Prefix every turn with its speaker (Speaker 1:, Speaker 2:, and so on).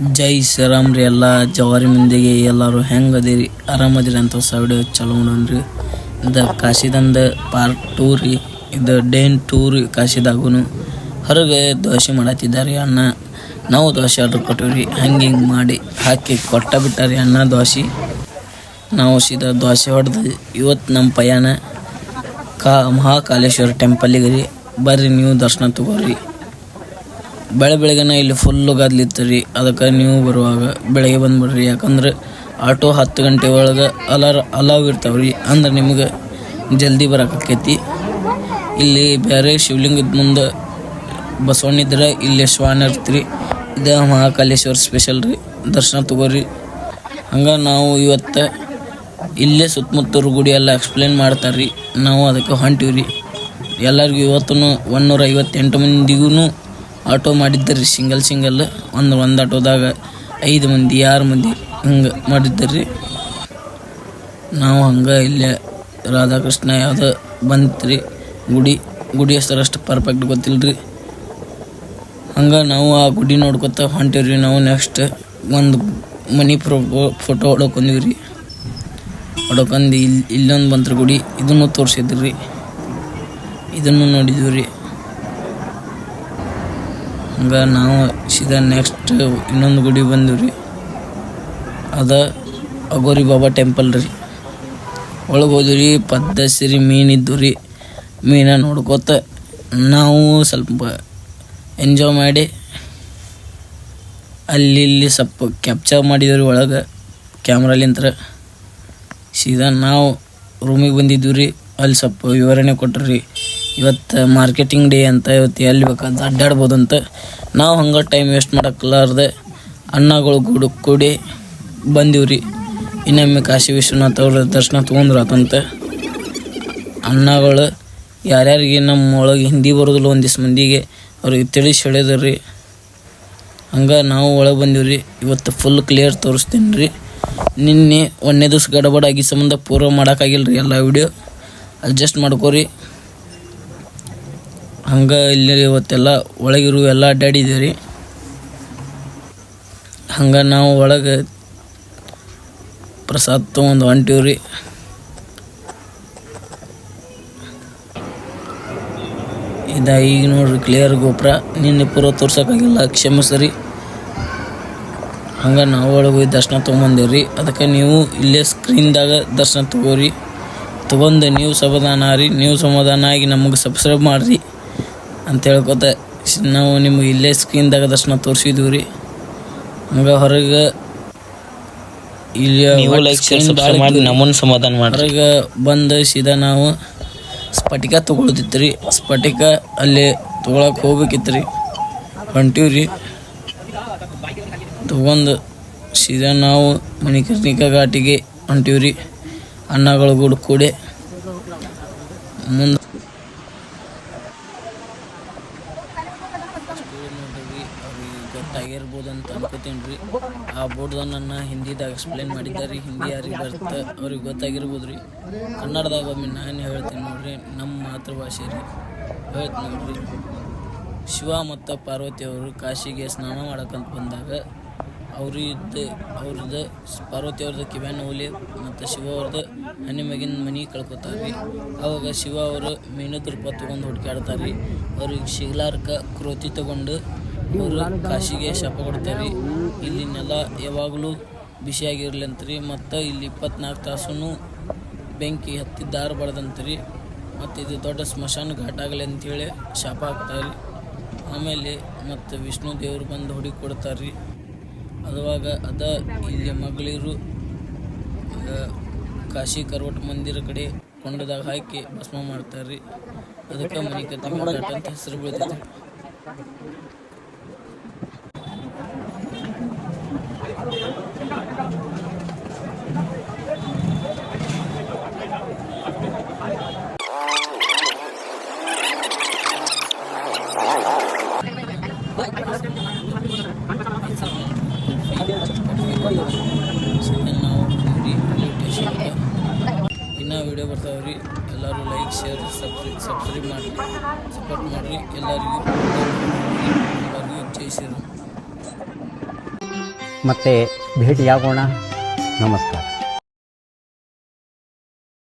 Speaker 1: ಜೈ ಶ್ರೀರಾಮ್ ರೀ ಎಲ್ಲ ಜವಾರಿ ಮಂದಿಗೆ ಎಲ್ಲರೂ ಹೆಂಗೆ ಅದೀರಿ? ಆರಾಮದಿರಿ ಅಂತ ಹೊಸ ವಿಡಿಯೋ ಚಲೋ ಮಾಡೋಣ್ರಿ ಇದು ಕಾಶಿದಂದ ಪಾರ್ಟ್ ಟೂ ರೀ. ಇದು ಡೇನ್ ಟೂ ರೀ ಕಾಶಿದಾಗೂ ಹೊರಗೆ ದೋಸೆ ಮಾಡತ್ತಿದ್ದಾರೆ ಅಣ್ಣ. ನಾವು ದೋಸೆ ಆರ್ಡ್ರ್ ಕೊಟ್ಟಿವ್ರಿ. ಹಂಗೆ ಹಿಂಗೆ ಮಾಡಿ ಹಾಕಿ ಕೊಟ್ಟ ಬಿಟ್ಟಾರಿ ಅಣ್ಣ ದೋಸೆ ನಾವು ಸೀದಾ ದೋಸೆ ಹೊಡೆದು ಇವತ್ತು ನಮ್ಮ ಪಯಣ ಕಾ ಮಹಾಕಾಲೇಶ್ವರ ಟೆಂಪಲ್ಲಿಗೆ ರೀ. ಬರ್ರಿ ನೀವು ದರ್ಶನ ತಗೋರಿ. ಬೆಳೆ ಬೆಳಗ್ಗೆನ ಇಲ್ಲಿ ಫುಲ್ಲು ಗದ್ಲಿತ್ತು ರೀ. ಅದಕ್ಕೆ ನೀವು ಬರುವಾಗ ಬೆಳಗ್ಗೆ ಬಂದ್ಬಿಡ್ರಿ. ಯಾಕಂದ್ರೆ ಆಟೋ ಹತ್ತು ಗಂಟೆ ಒಳಗೆ ಅಲಾರ ಅಲಾವ್ ಇರ್ತಾವೆ ರೀ. ಅಂದ್ರೆ ನಿಮಗೆ ಜಲ್ದಿ ಬರೋಕ್ಕಾಕೈತಿ ಇಲ್ಲಿ ಬೇರೆ ಶಿವಲಿಂಗದ ಮುಂದೆ ಬಸವಣ್ಣಿದ್ರೆ ಇಲ್ಲಿ ಶ್ವಾನ ಇರ್ತ್ರಿ. ಇದು ಮಹಾಕಾಲೇಶ್ವರ ಸ್ಪೆಷಲ್ ರೀ. ದರ್ಶನ ತಗೋರಿ. ಹಂಗೆ ನಾವು ಇವತ್ತು ಇಲ್ಲೇ ಸುತ್ತಮುತ್ತೂರು ಗುಡಿ ಎಲ್ಲ ಎಕ್ಸ್ಪ್ಲೇನ್ ಮಾಡ್ತಾರೆ. ರೀ ನಾವು ಅದಕ್ಕೆ ಹೊಂಟಿವಿ ರೀ ಎಲ್ಲರಿಗೂ ಇವತ್ತು ಒನ್ನೂರ ಐವತ್ತೆಂಟು ಮಂದಿಗೂ ಆಟೋ ಮಾಡಿದ್ದರಿ ಸಿಂಗಲ್ ಸಿಂಗಲ್ ಒಂದು ಒಂದು ಆಟೋದಾಗ ಐದು ಮಂದಿ, ಆರು ಮಂದಿ ಹಿಂಗೆ ಮಾಡಿದ್ದರಿ ನಾವು ಹಂಗೆ ಇಲ್ಲೇ ರಾಧಾಕೃಷ್ಣ ಯಾವುದೋ ಬಂತ್ರಿ. ಗುಡಿ ಗುಡಿ ಹೆಸರು ಅಷ್ಟು ಪರ್ಫೆಕ್ಟ್ ಗೊತ್ತಿಲ್ಲ ರೀ ಹಂಗೆ ನಾವು ಆ ಗುಡಿ ನೋಡ್ಕೊತ ಹೊಂಟೀವ್ರಿ. ನಾವು ನೆಕ್ಸ್ಟ್ ಒಂದು ಮನಿ ಪ್ರೊ ಫೋಟೋ ಹೊಡ್ಕೊಂಡ್ವಿ ರೀ ಹೊಡ್ಕೊಂಡು ಇಲ್ಲಿ ಇಲ್ಲೊಂದು ಬಂತ್ರಿ ಗುಡಿ. ಇದನ್ನು ತೋರಿಸಿದ್ರಿ. ಇದನ್ನು ನೋಡಿದ್ವಿ ರೀ. ಹಂಗೆ ನಾವು ಸೀದಾ ನೆಕ್ಸ್ಟ್ ಇನ್ನೊಂದು ಗುಡಿ ಬಂದೀವಿ ರೀ. ಅದ ಅಗೋರಿ ಬಾಬಾ ಟೆಂಪಲ್ ರೀ. ಒಳಗೆ ಹೋದ್ವಿ ರೀ ಪದ್ದಸಿರಿ ಮೀನಿದ್ದು ರೀ. ಮೀನ ನೋಡ್ಕೋತ ನಾವು ಸ್ವಲ್ಪ ಎಂಜಾಯ್ ಮಾಡಿ ಅಲ್ಲಿ ಇಲ್ಲಿ ಸ್ವಲ್ಪ ಕ್ಯಾಪ್ಚರ್ ಮಾಡಿದ್ವಿ ರೀ ಒಳಗೆ ಕ್ಯಾಮ್ರಾಲಿಂತ್ರ ಸೀದಾ ನಾವು ರೂಮಿಗೆ ಬಂದಿದ್ವಿ ರೀ, ಅಲ್ಲಿ ಸ್ವಲ್ಪ ವಿವರಣೆ ಕೊಟ್ರಿ ಇವತ್ತು ಮಾರ್ಕೆಟಿಂಗ್ ಡೇ ಅಂತ ಇವತ್ತು ಎಲ್ಲಿ ಬೇಕಾದ ಅಡ್ಡಾಡ್ಬೋದು ಅಂತ. ನಾವು ಹಂಗೆ ಟೈಮ್ ವೇಸ್ಟ್ ಮಾಡೋಕ್ಕಲಾರ್ದೆ ಅಣ್ಣಗಳು ಗುಡು ಕೂಡಿ ಬಂದೀವಿ ರೀ. ಇನ್ನೊಮ್ಮೆ ಕಾಶಿ ವಿಶ್ವನಾಥ್ ಅವ್ರ ದರ್ಶನ ತೊಗೊಂಡ್ರು ಆತಂತ ಅಣ್ಣಗಳು ಯಾರ್ಯಾರಿಗೆ ನಮ್ಮ ಒಳಗೆ ಹಿಂದಿ ಬರೋದಿಲ್ಲ ಒಂದಿಷ್ಟು ಮಂದಿಗೆ ಅವ್ರಿಗೆ ತಿಳಿಸಿ ಹೇಳಿದ್ರು ರೀ. ಹಂಗೆ ನಾವು ಒಳಗೆ ಬಂದೀವಿ ರೀ. ಇವತ್ತು ಫುಲ್ ಕ್ಲಿಯರ್ ತೋರಿಸ್ತೀನಿ ರೀ. ನಿನ್ನೆ ಒಂದನೇ ದಿವ್ಸ ಗಡಬಡಾಗಿ ಸಂಬಂಧ ಪೂರ್ವ ಮಾಡೋಕ್ಕಾಗಿಲ್ಲ ರೀ ಎಲ್ಲ ವಿಡಿಯೋ ಅಡ್ಜಸ್ಟ್ ಮಾಡ್ಕೋರಿ. ಹಂಗೆ ಇಲ್ಲಿ ಇವತ್ತೆಲ್ಲ, ಒಳಗಿರು ಎಲ್ಲ ಅಡ್ಡಾಡಿದ್ದೀವಿ ರೀ. ಹಂಗೆ ನಾವು ಒಳಗೆ ಪ್ರಸಾದ್ ತೊಗೊಂಡು ಹೊಂಟೀವಿ ರೀ. ಇದ ಈಗ ನೋಡ್ರಿ ಕ್ಲಿಯರ್ ಗೋಪುರ, ನಿನ್ನೆ ಪೂರ್ವ ತೋರ್ಸೋಕ್ಕಾಗಿಲ್ಲ, ಕ್ಷಮಿಸ್ರಿ. ಹಂಗೆ ನಾವು ಒಳಗೆ ಹೋಗಿ ದರ್ಶನ ತೊಗೊಂಬಂದೇವ್ರಿ ಅದಕ್ಕೆ ನೀವು ಇಲ್ಲೇ ಸ್ಕ್ರೀನ್ದಾಗ ದರ್ಶನ ತಗೋರಿ. ತೊಗೊಂಡು ನೀವು ಸಮಾಧಾನ ರೀ, ನೀವು ಸಮಾಧಾನ ಆಗಿ ನಮಗೆ ಸಬ್ಸ್ಕ್ರೈಬ್ ಮಾಡಿರಿ. ಅಂತ ಹೇಳ್ಕೊತ. ನಾವು ನಿಮ್ಗೆ ಇಲ್ಲೇ ಸ್ಕ್ರೀನ್ದಾಗ ದರ್ಶನ ತೋರಿಸಿದ್ವಿ ರೀ. ಹಂಗೆ ಹೊರಗೆ ಇಲ್ಲಿ
Speaker 2: ಮಾಡಿ ನಮ್ಮನ್ನು ಸಮಾಧಾನ ಮಾಡ್ರಿ.
Speaker 1: ಹೊರಗೆ ಬಂದು ಸೀದಾ ನಾವು ಸ್ಫಟಿಕ ತೊಗೊಳ್ತಿತ್ತು ರೀ. ಸ್ಫಟಿಕ ಅಲ್ಲಿ ತೊಗೊಳಕ್ಕೆ ಹೋಗ್ಬೇಕಿತ್ತು ರೀ. ಹೊಂಟೀವಿ ರೀ. ತೊಗೊಂಡು ಸೀದಾ ನಾವು ಮಣಿಕರ್ಣಿಕ ಘಾಟಿಗೆ ಹೊಂಟೀವಿ ರೀ. ಅಣ್ಣಗಳು ಕೂಡ ಕೂಡಿ. ಮುಂದೆ ಅನ್ಕೋತೀನಿ ರೀ. ಆ ಬೋರ್ಡ್ ನನ್ನ ಹಿಂದಿದಾಗ ಎಕ್ಸ್ಪ್ಲೇನ್ ಮಾಡಿದ್ದಾರೆ ಹಿಂದಿ ಯಾರಿಗೆ ಬರುತ್ತೆ ಅವ್ರಿಗೆ ಗೊತ್ತಾಗಿರ್ಬೋದು ರೀ. ಕನ್ನಡದಾಗ ಒಮ್ಮೆ ನಾನು ಹೇಳ್ತೀನಿ ನೋಡ್ರಿ ನಮ್ಮ ಮಾತೃಭಾಷೆ ರೀ. ಹೇಳ್ತೀನಿ ನೋಡ್ರಿ. ಶಿವ ಮತ್ತು ಪಾರ್ವತಿ ಅವರು ಕಾಶಿಗೆ ಸ್ನಾನ ಮಾಡಕ್ಕಂತ ಬಂದಾಗ ಅವ್ರದ್ದು ಅವ್ರದ್ದು ಪಾರ್ವತಿ ಅವ್ರದ್ದು ಕಿವ್ಯಾನ ಹೋಲಿ ಮತ್ತು ಶಿವ ಅವ್ರದ್ದು ಹನಿ ಮಗಿನ ಮನೆ ಕಳ್ಕೊತಾರೆ ರೀ. ಅವಾಗ ಶಿವ ಅವರು ಮೀನದ ರೂಪ ತೊಗೊಂಡು ಹುಡುಕಾಡ್ತಾರೆ ರೀ. ಅವ್ರಿಗೆ ಶಿಗ್ಲಾರ್ಕ ಕ್ರೋತಿ ತಗೊಂಡು ಅವರು ಕಾಶಿಗೆ ಶಾಪ ಕೊಡ್ತಾರೆ. ಇಲ್ಲಿ ನೆಲ ಯಾವಾಗಲೂ ಬಿಸಿಯಾಗಿರ್ಲಿ ಅಂತ್ರಿ ಮತ್ತು ಇಲ್ಲಿ ಇಪ್ಪತ್ನಾಲ್ಕು ತಾಸು ಬೆಂಕಿ ಹತ್ತಿದ್ದಾರಬಾರ್ದಂತ್ರಿ ಮತ್ತು ಇದು ದೊಡ್ಡ ಸ್ಮಶಾನ ಘಾಟ್ ಆಗಲಿ ಅಂಥೇಳಿ ಶಾಪ ಹಾಕ್ತಾರೆ ಆಮೇಲೆ ಮತ್ತು ವಿಷ್ಣು ದೇವರು ಬಂದು ಹುಡುಗಿ ಕೊಡ್ತಾರೆ ಅದುವಾಗ ಅದ ಇಲ್ಲಿ ಮಗಳಿರು ಕಾಶಿ ಕರ್ವಟ್ ಮಂದಿರ ಕಡೆ ಕೊಂಡದಾಗ ಹಾಕಿ ಭಸ್ಮ ಮಾಡ್ತಾರೆ ಅದಕ್ಕೆ ಮನೆ ಘಾಟ್ ಅಂತ ಹೆಸರು ಬೀಳ್ತೈತಿ ವಿಡಿಯೋ ಬರ್ತಾವೆ ರೀ ಎಲ್ಲರೂ ಲೈಕ್ ಶೇರ್ ಸಬ್ಸ್ಕ್ರೈಬ್ ಸಬ್ಸ್ಕ್ರೈಬ್ ಮಾಡಿರಿ. ಸಪೋರ್ಟ್ ಮಾಡಿರಿ. ಎಲ್ಲರಿಗೂ ಎಲ್ಲರಿಗೂ ಜೈ ಶ್ರೀರಾಮ್.
Speaker 3: ಮತ್ತೆ ಭೇಟಿಯಾಗೋಣ. ನಮಸ್ಕಾರ.